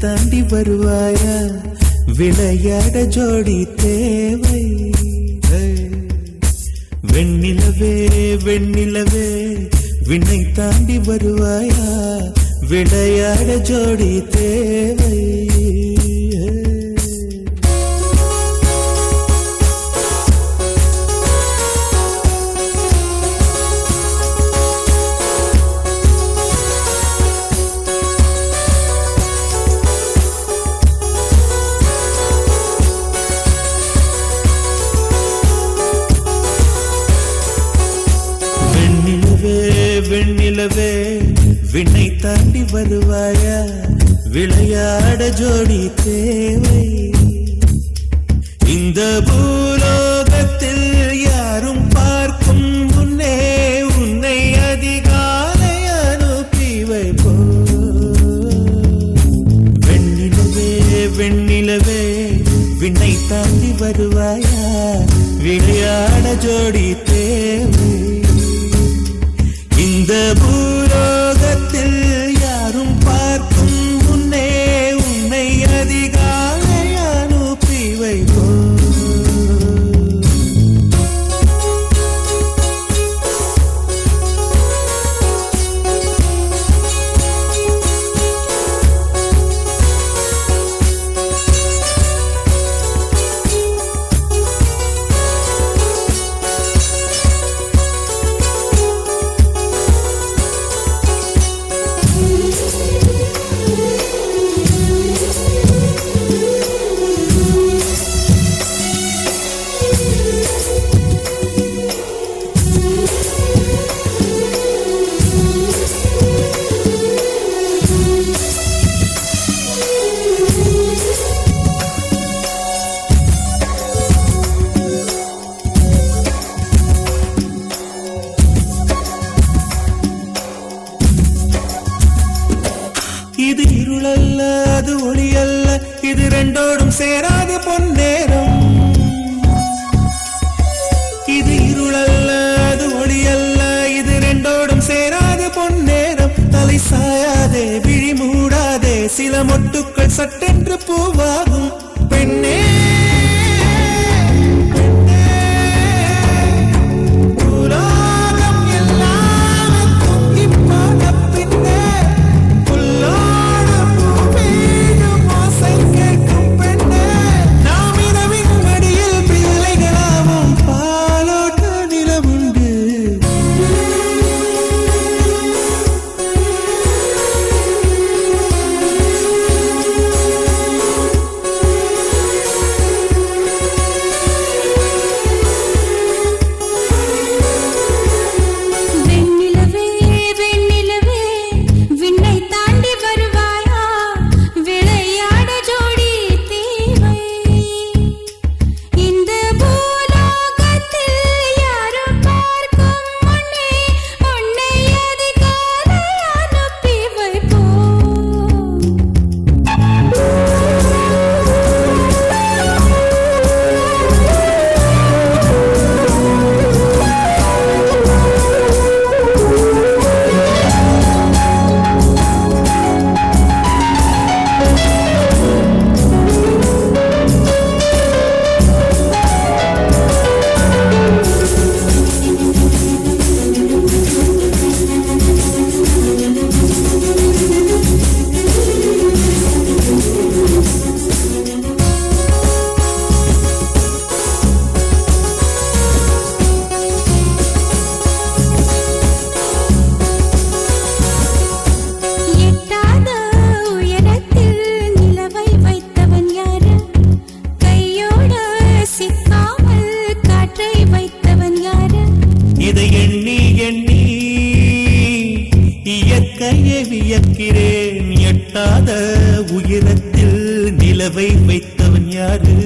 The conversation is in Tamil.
தாண்டி வருவாயா? விளையாட ஜோடி தேவை. வெண்ணிலவே வெண்ணிலவே விண்ணை தாண்டி வருவாயா? விளையாட ஜோடி தேவை. வருவாயா? விளையாட ஜோடி தேவை. இந்த பூலோகத்தில் யாரும் பார்க்கும் முன்னே உன்னை அதிகாலை அனுப்பி வைப்போ. வெண்ணிலவே வெண்ணிலவே விண்ணை தாண்டி வருவாயா? விளையாட ஜோடி தேவை. இந்த பூரோ இருளல்ல அது ஒளியல்ல. இது ரெண்டோடும் சேராது பொன்னேரம். இது இருளல்ல அது ஒளியல்ல. இது ரெண்டோடும் சேராது பொன்னேரம். தலை சாயாதே விழி மூடாதே. சில மொட்டுக்கள் சட்டென்று பூவாகும். பெண்ணே, உயரத்தில் நிலவை வைத்தவன் யாரு?